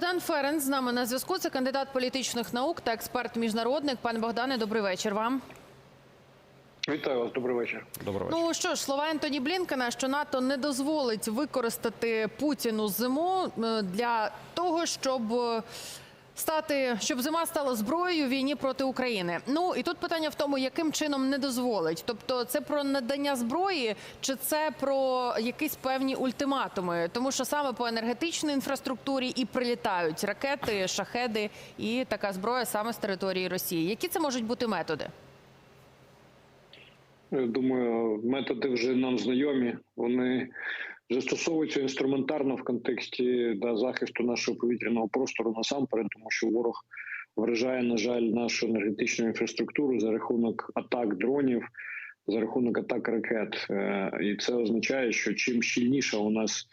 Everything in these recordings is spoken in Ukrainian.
Богдан Ферен з нами на зв'язку. Це кандидат політичних наук та експерт міжнародник. Пане Богдане, добрий вечір вам. Вітаю вас, добрий вечір. Добрий вечір. Ну що ж, слова Ентоні Блінкена, що НАТО не дозволить використати Путіну зиму е, для того, щоб е, стати, щоб зима стала зброєю війні проти України. Ну і тут питання в тому, яким чином не дозволить. Тобто, це про надання зброї, чи це про якісь певні ультиматуми, тому що саме по енергетичній інфраструктурі і прилітають ракети, шахеди і така зброя саме з території Росії. Які це можуть бути методи? Думаю, методи вже нам знайомі. Вони застосовуються інструментарно в контексті да, захисту нашого повітряного простору насамперед, тому що ворог вражає, на жаль, нашу енергетичну інфраструктуру за рахунок атак дронів, за рахунок атак ракет. Е, І це означає, що чим щільніша у нас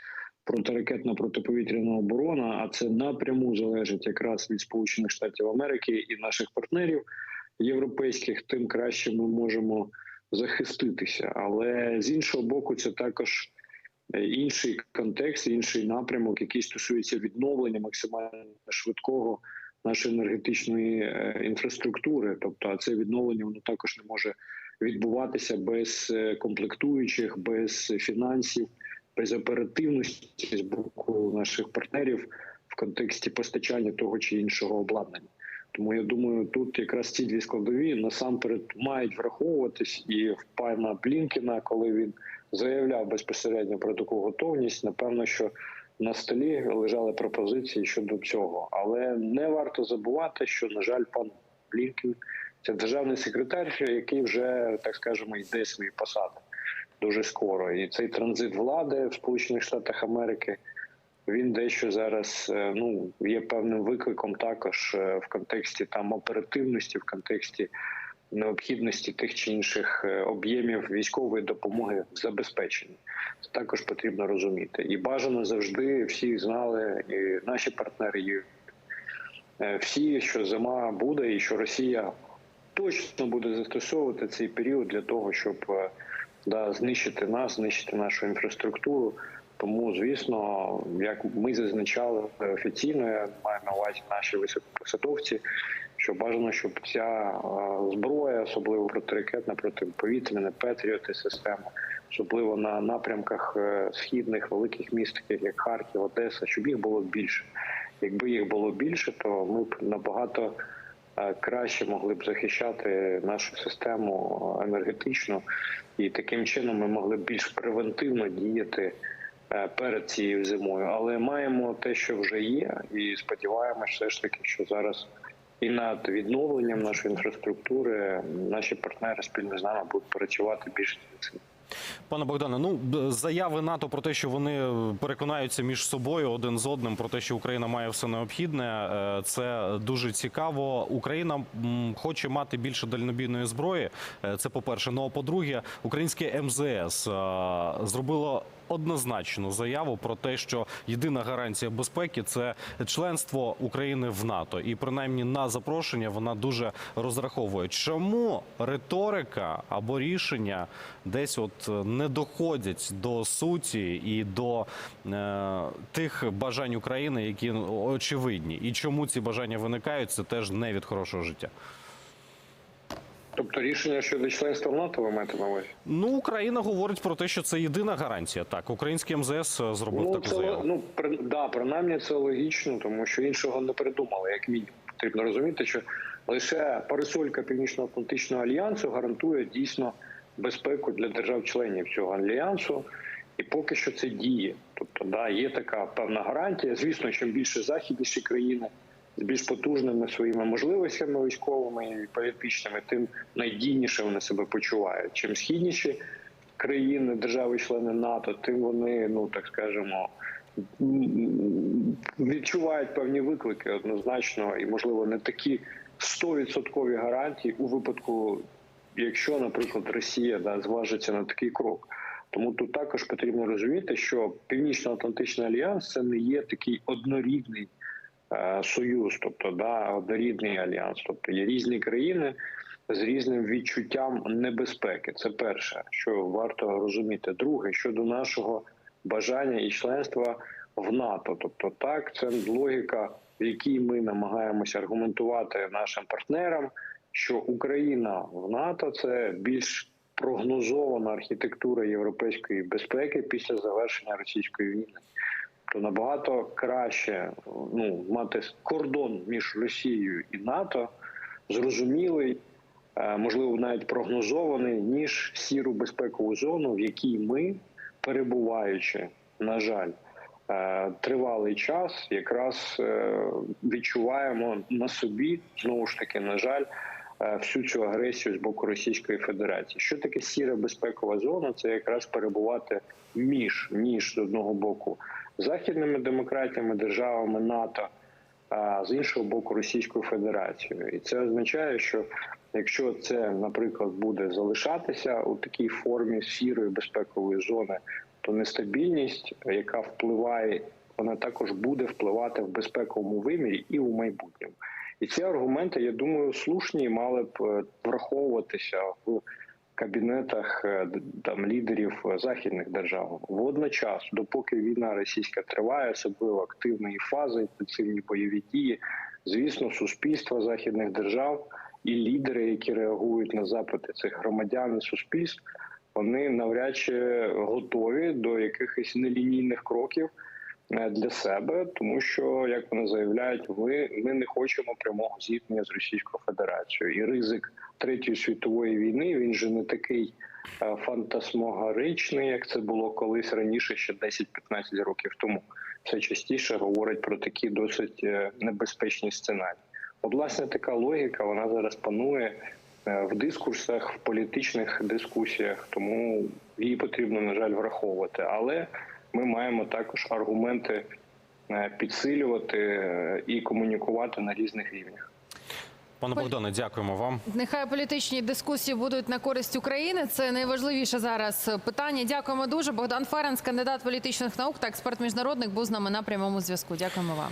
протиракетна протиповітряна оборона, а це напряму залежить якраз від Сполучених Штатів Америки і наших партнерів європейських, тим краще ми можемо захиститися. Але з іншого боку, це також е, інший контекст, інший напрямок, який стосується відновлення максимально швидкого нашої енергетичної е, інфраструктури. Тобто, а це відновлення воно також не може відбуватися без е, комплектуючих, без фінансів, без оперативності з боку наших партнерів в контексті постачання того чи іншого обладнання. Тому я думаю, тут якраз ці дві складові насамперед мають враховуватись і в пана Блінкіна, коли він заявляв безпосередньо про таку готовність. Напевно, що на столі лежали пропозиції щодо цього, але не варто забувати, що на жаль, пан Блінкін це державний секретар, який вже так скажемо йде свої посади дуже скоро. І цей транзит влади в Сполучених Штатах Америки він дещо зараз е, ну є певним викликом також е, в контексті там оперативності, в контексті необхідності тих чи інших е, об'ємів військової допомоги в забезпеченні. Це також потрібно розуміти. І бажано завжди всі знали, і наші партнери, і всі, що зима буде, і що Росія точно буде застосовувати цей період для того, щоб да, знищити нас, знищити нашу інфраструктуру. Тому, звісно, як ми зазначали офіційно, я маю на увазі наші високопосадовці, що бажано, щоб ця е, зброя, особливо протиракетна, протиповітряна, петріоти система, особливо на напрямках е, східних великих міст, таких як Харків, Одеса, щоб їх було більше. Якби їх було більше, то ми б набагато е, краще могли б захищати нашу систему енергетичну, і таким чином ми могли б більш превентивно діяти перед цією зимою. Але маємо те, що вже є, і сподіваємося, все ж таки, що зараз і над відновленням нашої інфраструктури наші партнери спільно з нами будуть працювати більш інтенсивно. Пане Богдане, ну заяви НАТО про те, що вони переконаються між собою один з одним про те, що Україна має все необхідне. е, Це дуже цікаво. Україна хоче мати більше дальнобійної зброї. е, Це по перше. Ну а по-друге, українське МЗС е, зробило однозначну заяву про те, що єдина гарантія безпеки це членство України в НАТО, і принаймні на запрошення вона дуже розраховує. Чому риторика або рішення десь от е, не доходять до суті і до е, тих бажань України, які ну, очевидні, і чому ці бажання виникають, це теж не від хорошого життя. Тобто рішення щодо членства в НАТО ви маєте на увазі? Ну, Україна говорить про те, що це єдина гарантія. Так, український МЗС е, зробив Ну, таку це заяву. ну при, да, принаймні це логічно, тому що іншого не придумали, як мінімум. Потрібно розуміти, що лише парасолька Північно-Атлантичного альянсу гарантує дійсно безпеку для держав-членів цього альянсу, і поки що це діє. Тобто, да, є така певна гарантія. Звісно, чим більше західніші країни з більш потужними своїми можливостями військовими і політичними, тим найдійніше вони себе почувають. Чим східніші країни, держави-члени НАТО, тим вони, ну так скажемо, відчувають певні виклики однозначно, і можливо не такі 100% гарантії у випадку, якщо, наприклад, Росія да, зважиться на такий крок. Тому тут також потрібно розуміти, що Північно-Атлантичний альянс це не є такий однорідний союз, тобто да, однорідний альянс. Тобто є різні країни з різним відчуттям небезпеки. Це перше, що варто розуміти. Друге, щодо нашого бажання і членства в НАТО. Тобто, так, це логіка, в якій ми намагаємося аргументувати нашим партнерам, що Україна в НАТО це більш прогнозована архітектура європейської безпеки після завершення російської війни. То набагато краще ну, мати кордон між Росією і НАТО зрозумілий, е, можливо, навіть прогнозований, ніж сіру безпекову зону, в якій ми, перебуваючи, на жаль, е, тривалий час, якраз е, відчуваємо на собі знову ж таки, на жаль, всю цю агресію з боку Російської Федерації. Що таке сіра безпекова зона? Це якраз перебувати між ніж з одного боку західними демократіями, державами НАТО, а з іншого боку Російською Федерацією. І це означає, що якщо це, наприклад, буде залишатися у такій формі сірої безпекової зони, то нестабільність, яка впливає, вона також буде впливати в безпековому вимірі і у майбутньому. І ці аргументи, я думаю, слушні мали б е, враховуватися в кабінетах е, там лідерів е, західних держав. Водночас, допоки війна російська триває, особливо активної фази, інтенсивні бойові дії, звісно, суспільства західних держав і лідери, які реагують на запити цих громадян і суспільств, вони навряд чи готові до якихось нелінійних кроків для себе, тому що як вони заявляють, ми, ми не хочемо прямого зіткнення з Російською Федерацією, і ризик третьої світової війни він же не такий е, фантасмогоричний, як це було колись раніше, ще 10-15 років тому. Все частіше говорить про такі досить е, небезпечні сценарії. От, власне, така логіка вона зараз панує е, в дискурсах, в політичних дискусіях, тому її потрібно, на жаль, враховувати. Але ми маємо також аргументи е, підсилювати е, і комунікувати на різних рівнях. Пане Богдане, дякуємо вам. Нехай політичні дискусії будуть на користь України. Це найважливіше зараз питання. Дякуємо дуже. Богдан Ференс, кандидат політичних наук та експерт міжнародних, був з нами на прямому зв'язку. Дякуємо вам.